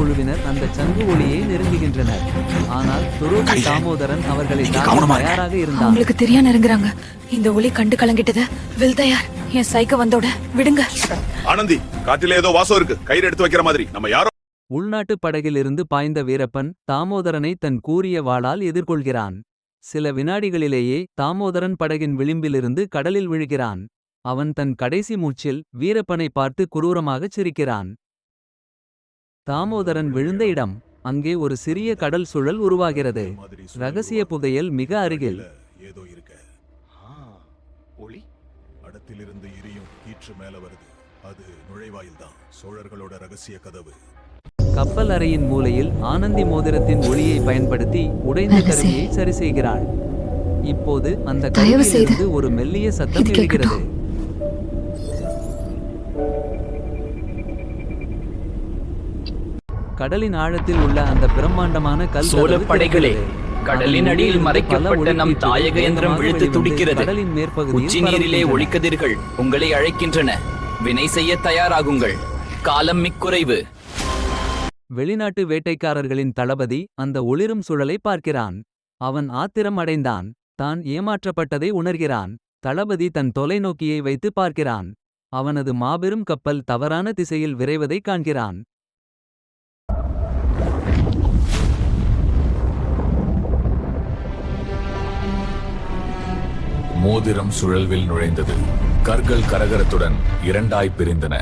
குழுவினர் அந்த சங்கு ஒளியை நெருங்குகின்றனர். ஆனால் துரோகி. தாமோதரன் அவர்களை. தயாராக இருந்தான் அவங்களுக்கு தெரியா நெருங்குறாங்க இந்த ஒளி கண்டு கலங்கிட்டது வில் தயார் என் சைக்க வந்தோட விடுங்க. ஆனந்தி காட்டில ஏதோ வாசம் இருக்கு. கயிறு எடுத்து வைக்கிற மாதிரி. நம்ம யாரோ உள்நாட்டு படகிலிருந்து பாய்ந்த வீரப்பன் தாமோதரனை தன் கூரிய வாளால் எதிர்கொள்கிறான். சில வினாடிகளிலேயே தாமோதரன் படகின் விளிம்பிலிருந்து கடலில் விழுகிறான். அவன் தன் கடைசி மூச்சில் வீரப்பனை பார்த்து குரூரமாகச் சிரிக்கிறான். தாமோதரன் விழுந்த இடம் அங்கே ஒரு சிறிய கடல் சுழல் உருவாகிறது. ரகசிய புதையல் மிக அருகில். ஏதோ இருக்க. ஒளி? இடத்திலிருந்து எரியும் கீற்று மேல வருது. அது நுழைவாயில் தான் சோழர்களோட ரகசிய கதவு. கப்பல் அறையின் மூலையில் ஆனந்தி மோதிரத்தின் ஒளியை பயன்படுத்தி உடைந்த. கருவியை சரி செய்கிறாள். இப்போது அந்த கருவியிலிருந்து ஒரு மெல்லிய சத்தம் எழுகிறது. கடலின் ஆழத்தில் உள்ள அந்த பிரம்மாண்டமான கல் சோழ படைகளே. கடலின் அடியில் மறைக்கப்பட்ட நம் தாயக வேகமாக விழித்து துடிக்கிறது. கடலின் மேற்பகுதியில் உச்சி நீரிலே. ஒளிக்கதிர்கள் உங்களை அழைக்கின்றன. வினை செய்ய தயாராகுங்கள். காலம் மிக்குறைவு. வெளிநாட்டு வேட்டைக்காரர்களின் தளபதி அந்த ஒளிரும் சுழலை பார்க்கிறான். அவன் ஆத்திரம் அடைந்தான். தான் ஏமாற்றப்பட்டதை உணர்கிறான். தளபதி தன் தொலைநோக்கியை வைத்து பார்க்கிறான். அவனது மாபெரும் கப்பல் தவறான திசையில் விரைவதைக் காண்கிறான். மோதிரம் சுழல்வில் நுழைந்தது. கற்கள் கரகரத்துடன் இரண்டாய் பிரிந்தன.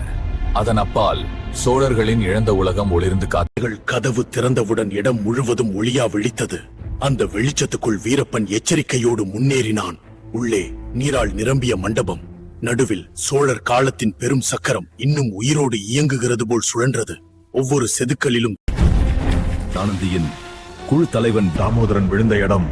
அதன் அப்பால் சோழர்களின் இழந்த உலகம் ஒளிர்ந்து காத்து அவர்கள் கதவு திறந்தவுடன் இடம் முழுவதும் ஒளியா விழித்தது. அந்த வெளிச்சத்துக்குள் வீரப்பன் எச்சரிக்கையோடு முன்னேறினான். உள்ளே நீரால் நிரம்பிய மண்டபம். நடுவில் சோழர் காலத்தின் பெரும் சக்கரம் இன்னும் உயிரோடு இயங்குகிறது போல் சுழன்றது. ஒவ்வொரு செதுக்கலிலும் ஆனந்தியின் குழு தலைவன் தாமோதரன் விழுந்த இடம்